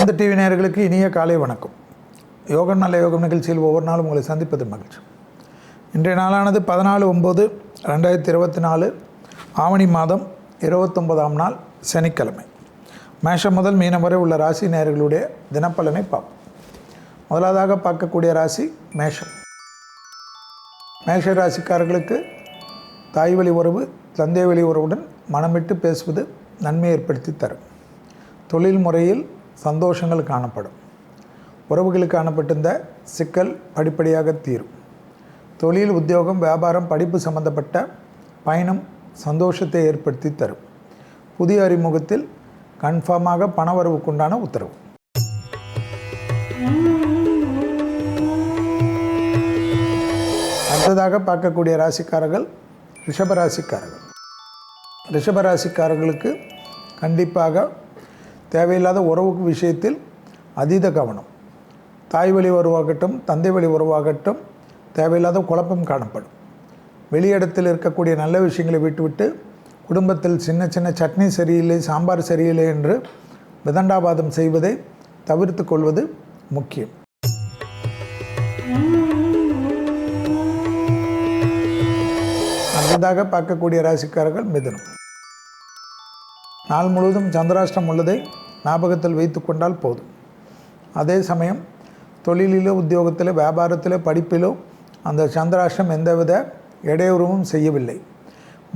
அந்த டிவி நேயர்களுக்கு இனிய காலை வணக்கம். யோகம் நல்ல யோகம் நிகழ்ச்சியில் ஒவ்வொரு நாளும் உங்களை சந்திப்பது மகிழ்ச்சி. இன்றைய நாளானது பதினாலு ஒம்பது ரெண்டாயிரத்தி இருபத்தி நாலு ஆவணி மாதம் இருபத்தொன்பதாம் நாள் சனிக்கிழமை. மேஷம் முதல் மீனம் வரை உள்ள ராசி நேயர்களுடைய தினப்பலனை பார்ப்போம். முதலாவதாக பார்க்கக்கூடிய ராசி மேஷம். மேஷ ராசிக்காரர்களுக்கு தாய் வழி உறவு தந்தை வழி உறவுடன் மனமிட்டு பேசுவது நன்மை ஏற்படுத்தி தரும். தொழில் முறையில் சந்தோஷங்கள் காணப்படும். உறவுகளுக்கு காணப்பட்டிருந்த சிக்கல் படிப்படியாக தீரும். தொழில் உத்தியோகம் வியாபாரம் படிப்பு சம்பந்தப்பட்ட பயணம் சந்தோஷத்தை ஏற்படுத்தி தரும். புதிய அறிமுகத்தில் கன்ஃபார்மாக பணவரவுக்குண்டான உத்தரவு. அடுத்ததாக பார்க்கக்கூடிய ராசிக்காரர்கள் ரிஷபராசிக்காரர்கள் ரிஷபராசிக்காரர்களுக்கு கண்டிப்பாக தேவையில்லாத உறவு விஷயத்தில் அதீத கவனம். தாய் வழி உறவாகட்டும் தந்தை வழி உறவாகட்டும் தேவையில்லாத குழப்பம் காணப்படும். வெளியிடத்தில் இருக்கக்கூடிய நல்ல விஷயங்களை விட்டுவிட்டு குடும்பத்தில் சின்ன சின்ன சட்னி சரியில்லை சாம்பார் சரியில்லை என்று விதண்டாபாதம் செய்வதை தவிர்த்து கொள்வது முக்கியம். அடுத்ததாக பார்க்கக்கூடிய ராசிக்காரர்கள் மிதனம். நாள் முழுவதும் சந்திராஷ்டம் உள்ளதை ஞாபகத்தில் வைத்து கொண்டால் போதும். அதே சமயம் தொழிலிலோ உத்தியோகத்திலோ வியாபாரத்திலோ படிப்பிலோ அந்த சந்திராஷ்டம் எந்தவித இடையூறவும் செய்யவில்லை.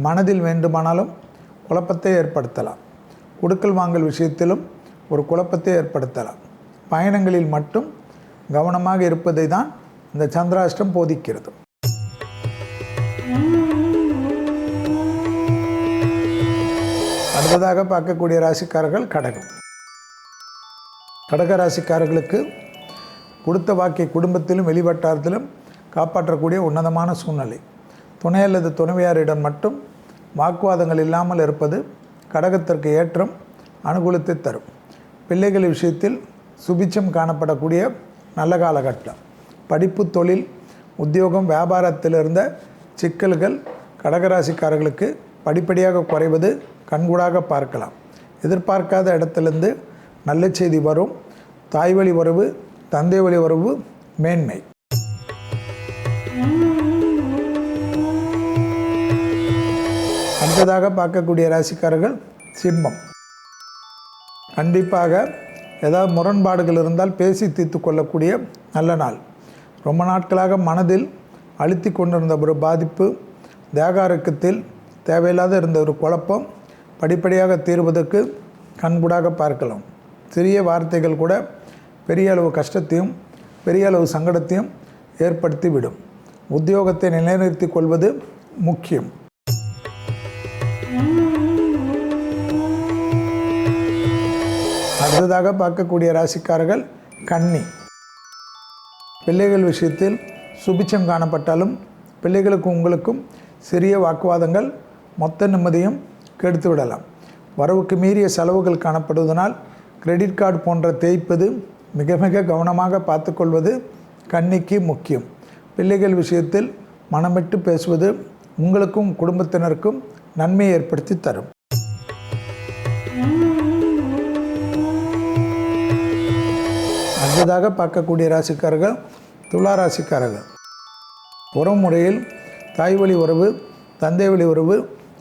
மனதில் வேண்டுமானாலும் குழப்பத்தை ஏற்படுத்தலாம். கொடுக்கல் வாங்கல் விஷயத்திலும் ஒரு குழப்பத்தை ஏற்படுத்தலாம். பயணங்களில் மட்டும் கவனமாக இருப்பதை தான் இந்த சந்திராஷ்டம் போதிக்கிறது. அடுத்ததாக பார்க்கக்கூடிய ராசிக்காரர்கள் கடகம். கடக ராசிக்காரர்களுக்கு கொடுத்த வாக்கை குடும்பத்திலும் வெளிவட்டாரத்திலும் காப்பாற்றக்கூடிய உன்னதமான சூழ்நிலை. துணை அல்லது துணைவியாரிடம் மட்டும் வாக்குவாதங்கள் இல்லாமல் இருப்பது கடகத்திற்கு ஏற்றம் அனுகூலத்தை தரும். பிள்ளைகள் விஷயத்தில் சுபிச்சம் காணப்படக்கூடிய நல்ல காலகட்டம். படிப்பு தொழில் உத்தியோகம் வியாபாரத்தில் இருந்த சிக்கல்கள் கடகராசிக்காரர்களுக்கு படிப்படியாக குறைவது கண்கூடாக பார்க்கலாம். எதிர்பார்க்காத இடத்திலிருந்து நல்ல செய்தி வரும். தாய் வழி உறவு தந்தை வழி உறவு மேன்மை. அடுத்ததாக பார்க்கக்கூடிய ராசிக்காரர்கள் சிம்மம். கண்டிப்பாக ஏதாவது முரண்பாடுகள் இருந்தால் பேசி தீர்த்து கொள்ளக்கூடிய நல்ல நாள். ரொம்ப நாட்களாக மனதில் அழுத்தி கொண்டிருந்த ஒரு பாதிப்பு தேகாரக்கத்தில் தேவையில்லாத இருந்த ஒரு குழப்பம் படிப்படியாக தீர்வதற்கு கண்கூடாக பார்க்கலாம். சிறிய வார்த்தைகள் கூட பெரிய அளவு கஷ்டத்தையும் பெரிய அளவு சங்கடத்தையும் ஏற்படுத்தி விடும் உத்தியோகத்தை நிலைநிறுத்திக் கொள்வது முக்கியம். அடுத்ததாக பார்க்கக்கூடிய ராசிக்காரர்கள் கன்னி. பிள்ளைகள் விஷயத்தில் சுபிச்சம் காணப்பட்டாலும் பிள்ளைகளுக்கும் உங்களுக்கும் சிறிய வாக்குவாதங்கள் மொத்த நிம்மதியும் கெடுத்து விடலாம். வரவுக்கு மீறிய செலவுகள் காணப்படுவதனால் கிரெடிட் கார்டு போன்ற தேய்ப்பது மிக மிக கவனமாக பார்த்துக்கொள்வது கண்ணிக்கு முக்கியம். பிள்ளைகள் விஷயத்தில் மனமிட்டு பேசுவது உங்களுக்கும் குடும்பத்தினருக்கும் நன்மை ஏற்படுத்தி தரும். அடுத்ததாக பார்க்கக்கூடிய ராசிக்காரர்கள் துலா ராசிக்காரர்கள். உறவு முறையில் தாய் வழி உறவு தந்தை வழி உறவு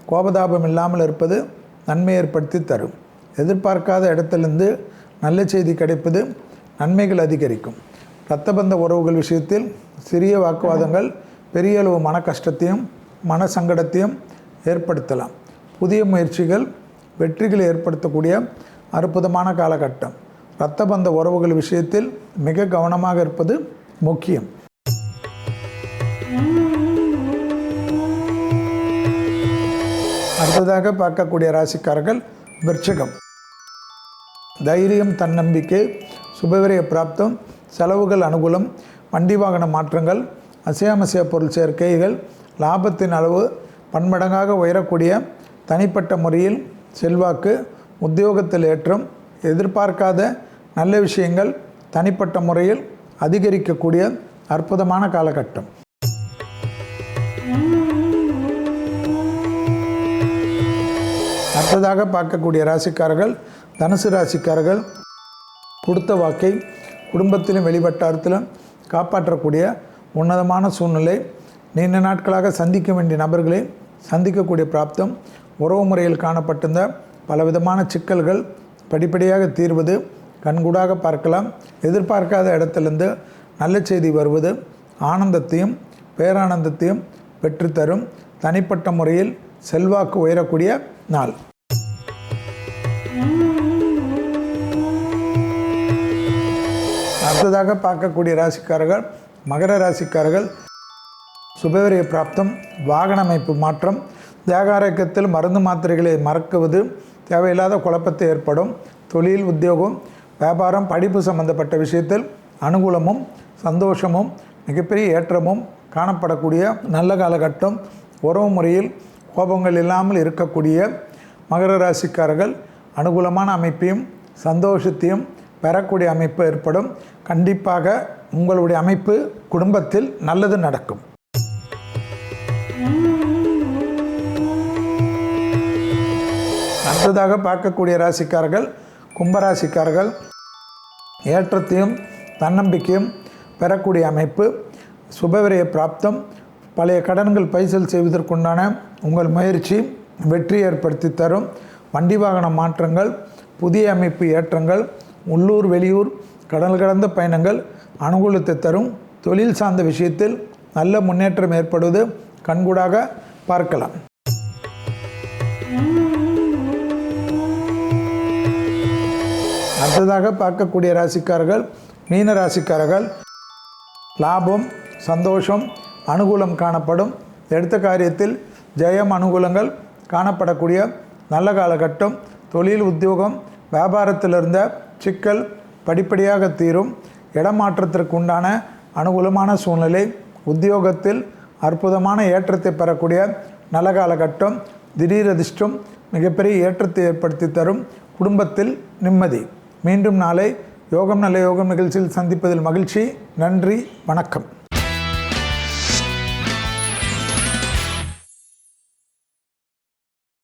கோபதாபம் இல்லாமல் இருப்பது நன்மை ஏற்படுத்தி தரும். எதிர்பார்க்காத இடத்திலிருந்து நல்ல செய்தி கிடைப்பது நன்மைகள் அதிகரிக்கும். இரத்தபந்த உறவுகள் விஷயத்தில் சிறிய வாக்குவாதங்கள் பெரிய அளவு மன கஷ்டத்தையும் மன சங்கடத்தையும் ஏற்படுத்தலாம். புதிய முயற்சிகள் வெற்றிகளை ஏற்படுத்தக்கூடிய அற்புதமான காலகட்டம். இரத்தபந்த உறவுகள் விஷயத்தில் மிக கவனமாக இருப்பது முக்கியம். அடுத்ததாக பார்க்கக்கூடிய ராசிக்காரர்கள் விருட்சகம் தைரியம் தன்னம்பிக்கை சுபவிரய பிராப்தம் செலவுகள் அனுகூலம் வண்டி வாகன மாற்றங்கள் அசையாமசைய பொருள் சேர்க்கைகள் லாபத்தின் அளவு பன்மடங்காக உயரக்கூடிய தனிப்பட்ட முறையில் செல்வாக்கு உத்தியோகத்தில் ஏற்றம் எதிர்பார்க்காத நல்ல விஷயங்கள் தனிப்பட்ட முறையில் அதிகரிக்கக்கூடிய அற்புதமான காலகட்டம். அடுத்ததாக பார்க்கக்கூடிய ராசிக்காரர்கள் தனுசு ராசிக்காரர்கள் கொடுத்த வாக்கை குடும்பத்திலும் வெளிவட்டாரத்திலும் காப்பாற்றக்கூடிய உன்னதமான சூழ்நிலை. நீண்ட நாட்களாக சந்திக்க வேண்டிய நபர்களை சந்திக்கக்கூடிய பிராப்தம் உறவு முறையில் காணப்பட்டிருந்த பலவிதமான சிக்கல்கள் படிப்படியாக தீர்வது கண்கூடாக பார்க்கலாம். எதிர்பார்க்காத இடத்திலிருந்து நல்ல செய்தி வருவது ஆனந்தத்தையும் பேரானந்தத்தையும் பெற்றுத்தரும் தனிப்பட்ட முறையில் செல்வாக்கு உயரக்கூடிய நாள். அடுத்ததாக பார்க்கக்கூடிய ராசிக்காரர்கள் மகர ராசிக்காரர்கள் சுபவரிய பிராப்தம் வாகன அமைப்பு மாற்றம் தேகாரக்கத்தில் மருந்து மாத்திரைகளை மறக்குவது தேவையில்லாத குழப்பத்தை ஏற்படும் தொழில் உத்தியோகம் வியாபாரம் படிப்பு சம்பந்தப்பட்ட விஷயத்தில் அனுகூலமும் சந்தோஷமும் மிகப்பெரிய ஏற்றமும் காணப்படக்கூடிய நல்ல காலகட்டம் உறவு முறையில் கோபங்கள் இல்லாமல் இருக்கக்கூடிய மகர ராசிக்காரர்கள் அனுகூலமான அமைப்பையும் சந்தோஷத்தையும் பெறக்கூடிய அமைப்பு ஏற்படும். கண்டிப்பாக உங்களுடைய அமைப்பு குடும்பத்தில் நல்லது நடக்கும். அடுத்ததாக பார்க்கக்கூடிய ராசிக்காரர்கள் கும்பராசிக்காரர்கள் ஏற்றத்தையும் தன்னம்பிக்கையும் பெறக்கூடிய அமைப்பு சுபவிரய பிராப்தம் பழைய கடன்கள் பைசல் செய்வதற்குண்டான உங்கள் முயற்சி வெற்றி ஏற்படுத்தி தரும். வண்டி வாகன மாற்றங்கள் புதிய அமைப்பு ஏற்றங்கள் உள்ளூர் வெளியூர் கடல் கடந்த பயணங்கள் அனுகூலத்தை தரும். தொழில் சார்ந்த விஷயத்தில் நல்ல முன்னேற்றம் ஏற்படுவது கண்கூடாக பார்க்கலாம். அடுத்ததாக பார்க்கக்கூடிய ராசிக்காரர்கள் மீன ராசிக்காரர்கள். லாபம் சந்தோஷம் அனுகூலம் காணப்படும். எடுத்த காரியத்தில் ஜெயம் அனுகூலங்கள் காணப்படக்கூடிய நல்ல காலகட்டம் தொழில் உத்தியோகம் வியாபாரத்தில் இருந்த சிக்கல் படிப்படியாக தீரும். இடமாற்றத்திற்கு உண்டான அனுகூலமான சூழ்நிலை உத்தியோகத்தில் அற்புதமான ஏற்றத்தை பெறக்கூடிய நல்ல காலகட்டம் திடீர் அதிர்ஷ்டம் மிகப்பெரிய ஏற்றத்தை ஏற்படுத்தி தரும் குடும்பத்தில் நிம்மதி. மீண்டும் நாளை யோகம் நல்ல யோகம் நிகழ்ச்சியில் சந்திப்பதில் மகிழ்ச்சி. நன்றி வணக்கம்.